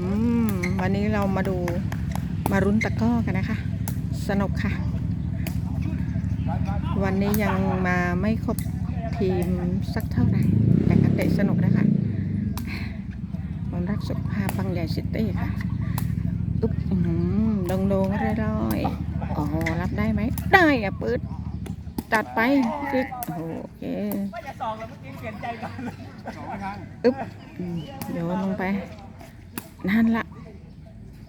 อืมวันนี้เรามาดูมารุ้นตะกร้อกันนะคะ สนุกค่ะ วันนี้ยังมาไม่ครบทีมสักเท่าไหร่ แต่ก็เตะสนุกนะคะผมรักสุขภาพบางใหญ่ซิตี้ค่ะอุ๊บอื้อหือดงดงๆร่อยๆโอ้โหรับได้ไหม ได้อะปืดจัดไปจิ๊ดโอ้โหโอเคว่าจะสองแล้วเมื่อกี้เปลี่ยนใจก่อนอึ๊บอืมโยนลงไป นั่นละ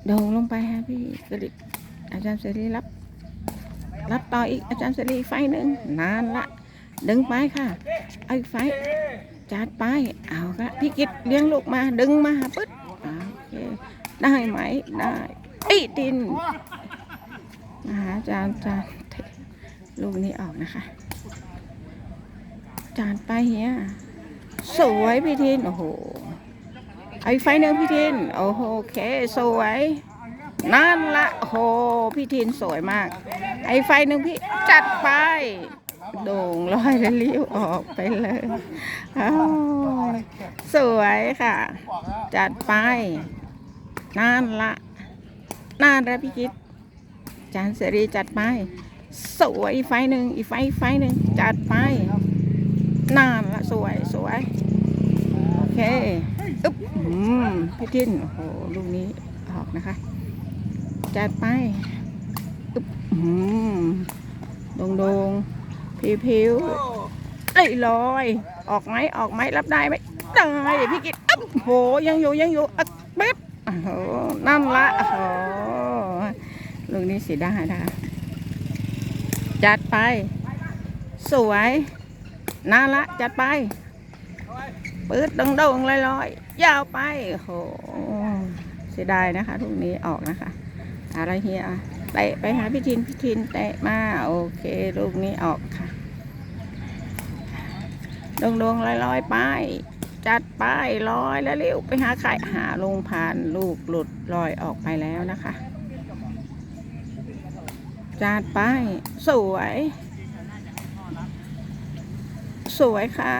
โดงลงไปฮะพี่กระดิอาจารย์เสรีรับ รับต่ออีกอาจารย์เสรีไฟหนึ่งนานละ ดึงไปค่ะเอาอีกไฟจัดไปเอาค่ะพี่กิตเลี้ยงลูกมาดึงมาปึ๊ดโอเคได้ไหมได้ไอีตินมาหาอาจารย์อาจารย์ลูกนี้ออกนะคะ จานไปเฮียสวยพี่ทินโอ้โห อาอีกไฟหนึ่งพี่ทินโอ้โหโอเคสวยนั่นละโหพี่ทินสวยมาก ไอ้ไฟหนึ่งพี่จัดไป โด่งลอยแล้วลิ้วออกไปเลยสวยค่ะ จัดไปนั่นละนั่นละพี่คิด จานเสรีจัดไป สวยอีไฟหนึ่งอีไฟอีไฟหนึ่งจัดไปนานละสวยสวยโอเคอึ๊บอื มพี่ทินโอ้โหลูกนี้ออกนะคะ จัดไปอึ๊บอืมโดงดงผิวผิวๆเอ้ยลอย ออกไหมออกไหมรับได้ไหมได้พี่กิตอ๊บโหยังอยู่ยังอยู่อักเป๊บโอ้โหนั่นละโอ้โหลูกนี้สีได้นะคะจัดไป สวยน่าละจัดไป ปืดดงดงลอยลอยๆยาวไปโหเสียดายนะคะทุกนี้ออกนะคะอะไรเฮียเตะไปหาพี่ทินพี่ทินเตะมาโอเคลูกนี้ออกค่ะดงดงลอยลอยไปจัดไปลอยแล้วเร็วไปหาใครหาลงผ่านลูกหลุดลอยออกไปแล้วนะคะ จัดไปสวย สวยค่ะ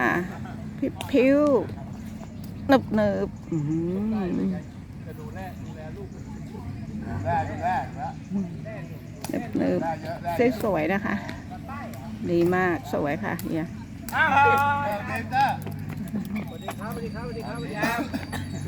พิบพิวหนึบหนึบอื้อหือจะดูแลดูแลลูกแรกแรกแล้วหนึบหนึบแรกเยอสวยๆนะคะ ดีมากสวยค่ะเฮีย